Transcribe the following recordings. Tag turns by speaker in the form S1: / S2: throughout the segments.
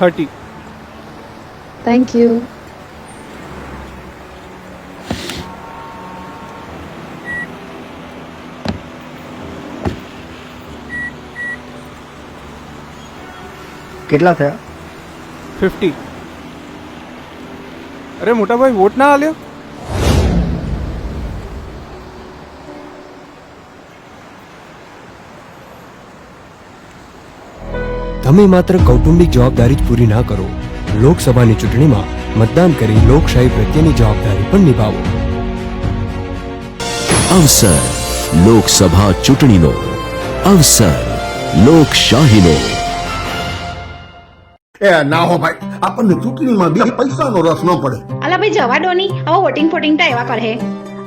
S1: Thirty
S2: thank you
S3: કેટલા થયા?
S1: Fifty અરે મોટા ભાઈ વોટ ના આલ્યો?
S4: તમે માત્ર કૌટુંબિક જવાબદારી જ પૂરી ના કરો. લોકસભાની ચૂંટણીમાં મતદાન કરી લોકશાહી પ્રત્યેની જવાબદારી પણ નિભાવો.
S5: અવસર લોકસભા ચૂંટણીનો. અવસર લોકશાહીનો.
S6: એ ના હો ભાઈ આપણને ચૂંટણીમાં બે પૈસાનો રસ ન પડે.
S7: અલા ભાઈ જવા દો ની હવે વોટિંગ ફોટિંગ તો એવા કરે.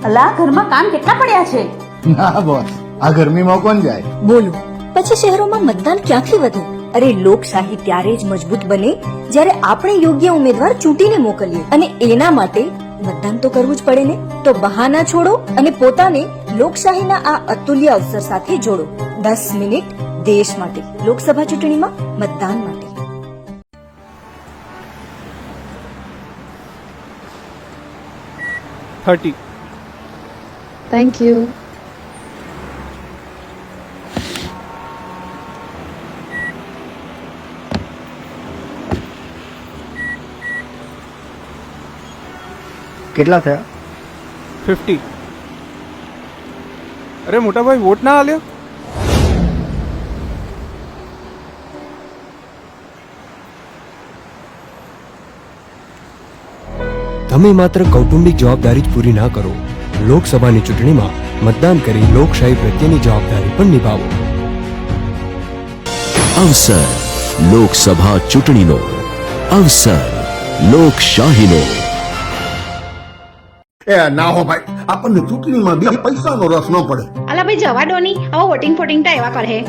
S8: અલા ઘરમાં કામ કેટલા પડ્યા છે?
S9: ના બોસ આ ગરમીમાં કોણ જાય?
S8: બોલો પછી શહેરોમાં મતદાન ક્યાંથી વધે? અરે લોકશાહી ત્યારે જ મજબૂત બને જ્યારે આપણે યોગ્ય ઉમેદવાર ચૂંટીને મોકલીએ. અને એના માટે મતદાન તો કરવું જ પડે ને. તો બહાના છોડો અને પોતાને લોકશાહીના આ અતુલ્ય અવસર સાથે જોડો. દસ મિનિટ દેશ માટે લોકસભા ચૂંટણીમાં મતદાન માટે.
S1: થર્ટી.
S2: થેન્ક યુ
S3: કેટલા થયા?
S1: ફિફ્ટી. અરે મોટા ભાઈ વોટ ના આલ્યો?
S4: તમે માત્ર કૌટુંબિક જવાબદારી જ પૂરી ના કરો. લોકસભાની ચૂંટણીમાં મતદાન કરી લોકશાહી પ્રત્યેની જવાબદારી પણ નિભાવો.
S5: અવસર લોકસભા ચૂંટણીનો. અવસર લોકશાહીનો.
S6: એ ના હો ભાઈ આપણને ચૂંટણીમાં બે પૈસાનો રસ ન પડે.
S7: અલા ભાઈ જવા દો ની હવે વોટિંગ ફોટિંગ તો એવા કરે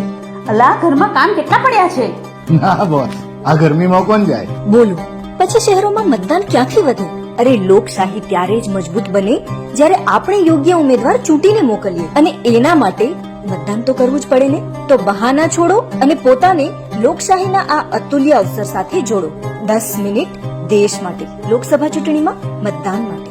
S8: અલા ઘરમાં કામ કેટલા પડ્યા છે?
S9: ના બોસ આ ગરમીમાં કોણ જાય?
S8: બોલો પછી શહેરોમાં મતદાન ક્યાંથી વધે? અરે લોકશાહી ત્યારે જ મજબૂત બને જ્યારે આપણે યોગ્ય ઉમેદવાર ચૂંટીને મોકલીએ. અને એના માટે મતદાન તો કરવું જ પડે ને? તો બહાના છોડો અને પોતાને લોકશાહીના આ અતુલ્ય અવસર સાથે જોડો. દસ મિનિટ દેશ માટે લોકસભા ચૂંટણીમાં મતદાન માટે.